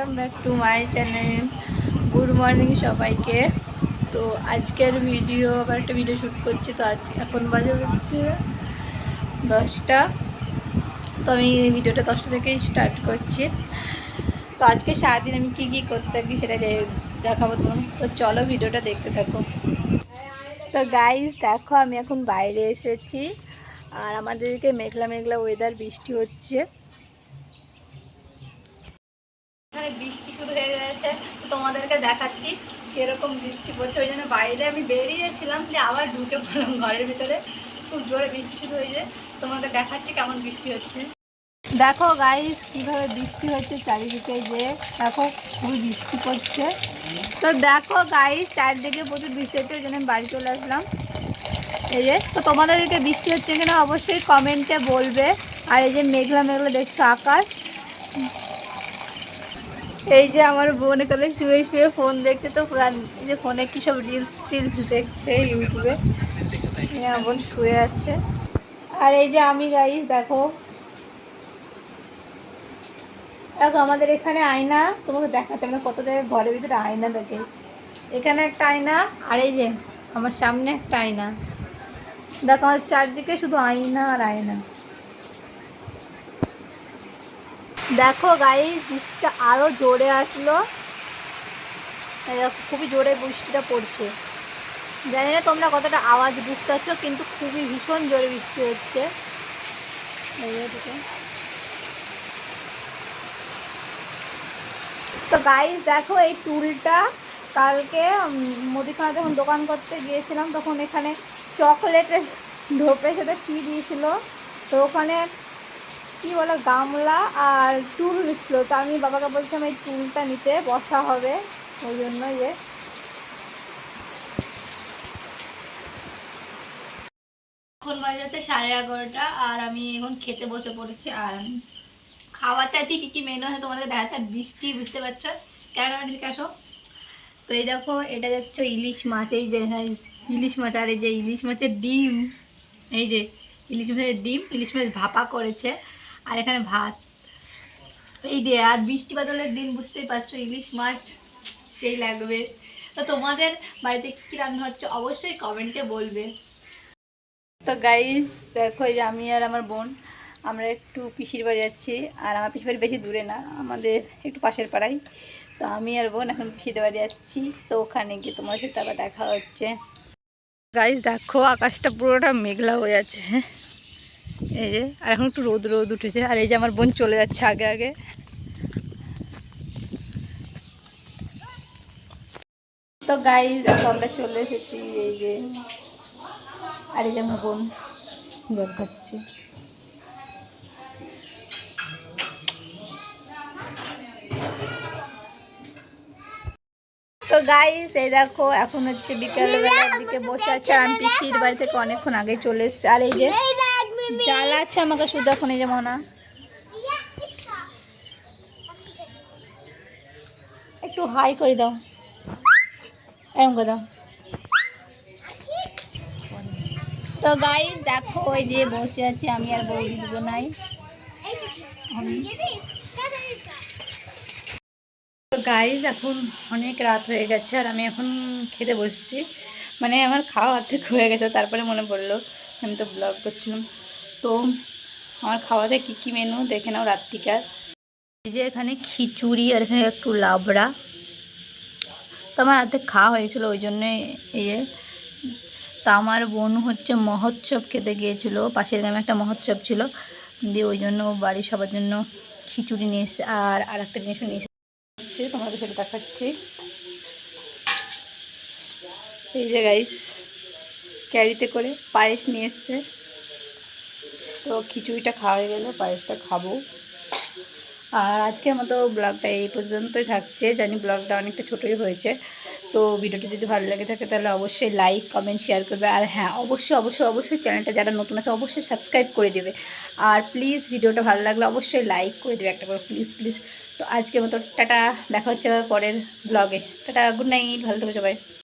Welcome back to my channel good morning সবাইকে। তো আজকের ভিডিও আবার একটা ভিডিও শ্যুট করছি। তো আজ এখন বাজে হচ্ছে দশটা। তো আমি ভিডিওটা দশটা থেকেই স্টার্ট করছি। তো আজকে সারাদিন আমি কী কী করতে থাকি সেটা দেখাবো তোমার তো চলো ভিডিওটা দেখতে থাকো। তো গাইজ দেখো, আমি এখন বাইরে এসেছি। আর আমাদেরকে মেঘলা মেঘলা ওয়েদার বৃষ্টি হচ্ছে। এখানে বৃষ্টি শুরু হয়ে গেছে তোমাদেরকে দেখাচ্ছি কীরকম বৃষ্টি পড়ছে। ওই জন্য বাইরে আমি বেরিয়েছিলাম যে আবার ঢুকে পড়লাম ঘরের ভিতরে। খুব জোরে বৃষ্টি শুরু হয়েছে তোমাদের দেখাচ্ছি কেমন বৃষ্টি হচ্ছে। দেখো গাইস কীভাবে বৃষ্টি হচ্ছে চারিদিকে যে দেখো খুবই বৃষ্টি পড়ছে। তো দেখো গাইস চারিদিকে প্রচুর বৃষ্টি হচ্ছে, ওই জন্য আমি বাড়ি চলে আসলাম। এই যে, তো তোমাদের দিকে বৃষ্টি হচ্ছে কিনা অবশ্যই কমেন্টে বলবে। আর এই যে মেঘলা মেঘলা দেখছ আকাশ। এই যে আমার বোন এখানে শুয়ে শুয়ে ফোন দেখছে তো এই যে ফোনে কি সব রিলস টিলস দেখছে ইউটিউবে। আমার বোন শুয়ে আছে। আর এই যে আমি গাইস দেখো। দেখো, আমাদের এখানে আয়না, তোমাকে দেখাচ্ছে, আমাদের কত জায়গায় ঘরের ভিতরে আয়না দেখে। এখানে একটা আয়না, আর এই যে আমার সামনে একটা আয়না। দেখো আমার চারদিকে শুধু আয়না আর আয়না। দেখো গাই বৃষ্টিটা আরও জোরে আসলো। খুবই জোরে বৃষ্টিটা পড়ছে। জানি না তোমরা কতটা আওয়াজ বুঝতে পারছ, কিন্তু খুবই ভীষণ জোরে বৃষ্টি হচ্ছে। তো গাইস দেখো এই টুলটা কালকে মুদিখানা যখন দোকান করতে গিয়েছিলাম, তখন এখানে চকলেটের ঢোপের সাথে ফি দিয়েছিল? তো ওখানে কি বলো গামলা আর টুল ছিল তো আমি বাবাকে বলছিলাম এই টুলটা নিতে বসা হবে। ওই জন্য যে। এখন বাজে হচ্ছে সাড়ে এগারোটা আর আমি এখন খেতে বসে পড়েছি। আর খাওয়াতে আছি কী কী মেনু আছে তোমাদের আর বৃষ্টি বুঝতে পারছ? কেন ঠিক আসো। তো এই দেখো এটা দেখছ ইলিশ মাছ। এই যে guys, ইলিশ মাছ আর এই যে ইলিশ মাছের ডিম। এই যে ইলিশ মাছের ডিম ইলিশ মাছ ভাপা করেছে। আর এখানে ভাত। এই যে, আর বৃষ্টি বাদলের দিন, বুঝতেই পারছ, ইলিশ মাছ সেই লাগবে। তো তোমাদের বাড়িতে কী রান্না হচ্ছে অবশ্যই কমেন্টে বলবে। তো গাইস দেখো যে আমি আর আমার বোন, আমরা একটু পিসির বাড়ি যাচ্ছি, আর আমার পিসির বাড়ি বেশি দূরে না, আমাদের একটু পাশের পাড়ায়। তো আমি আর বোন এখন পিসির বাড়ি যাচ্ছি, তো ওখানে গিয়ে তোমার সাথে আবার দেখা হচ্ছে। গাইস দেখো, আকাশটা পুরোটা মেঘলা হয়ে আছে। এই যে, আর এখন একটু রোদ রোদ উঠেছে। আর এই যে আমার বোন চলে যাচ্ছে আগে আগে। তো দেখো আমরা চলে এসেছি, এই যে। আর এই যে আমার বোন জল খাচ্ছে। তো গাইস এই দেখো, এখন হচ্ছে বিকাল বেলার দিকে বসে আছে আর আমি পিসির বাড়ি থেকে অনেকক্ষণ আগে চলে এসেছি। আর এই যে জ্বালাচ্ছে আমাকে, শুধু এখন এই যে মনা। একটু হাই করে দাও। এরকম করে দাও। তো গাইস দেখো ওই যে বসে আছি, আমি আর বৌদি দুজনাই তো গাইস এখন অনেক রাত হয়ে গেছে, আর আমি এখন খেতে বসছি। মানে আমার খাওয়া অর্ধেক হয়ে গেছে, তারপরে মনে পড়ল। আমি তো ব্লগ করছিলাম। তো আমার খাওয়াতে কী কী মেনু দেখে নাও রাত্রিকার। এই যে এখানে খিচুড়ি আর এখানে একটু লাবড়া। তো আমার অর্ধেক খাওয়া হয়েছিল ওই জন্যে এই যে তা আমার বোন হচ্ছে মহোৎসব খেতে গিয়েছিল। পাশের গ্রামে একটা মহোৎসব ছিল। দিয়ে ওই জন্য বাড়ির সবার জন্য খিচুড়ি নিয়ে এসে আর আর একটা জিনিসও নিয়ে এসেছে তোমাদের সেটা দেখাচ্ছি। এই যে গাইস ক্যারিতে করে পায়েস নিয়ে এসছে। তো খিচুড়িটা খাওয়া হয়ে গেলে, পায়েসটা খাব। আর আজকের মতো ব্লগটা এই পর্যন্তই থাকছে। জানি ব্লগটা অনেকটা ছোটোই হয়েছে। তো ভিডিওটি যদি ভালো লাগে থাকে, তাহলে অবশ্যই লাইক কমেন্ট শেয়ার করবে। আর হ্যাঁ অবশ্যই অবশ্যই অবশ্যই চ্যানেলটা যারা নতুন আছে, অবশ্যই সাবস্ক্রাইব করে দেবে। আর প্লিজ ভিডিওটা ভালো লাগলে অবশ্যই লাইক করে দেবে একটা করে প্লিজ প্লিজ তো আজকের মতো টাটা, দেখা হচ্ছে পরের ব্লগে টাটা গুড নাইট ভালো থেকো সবাই।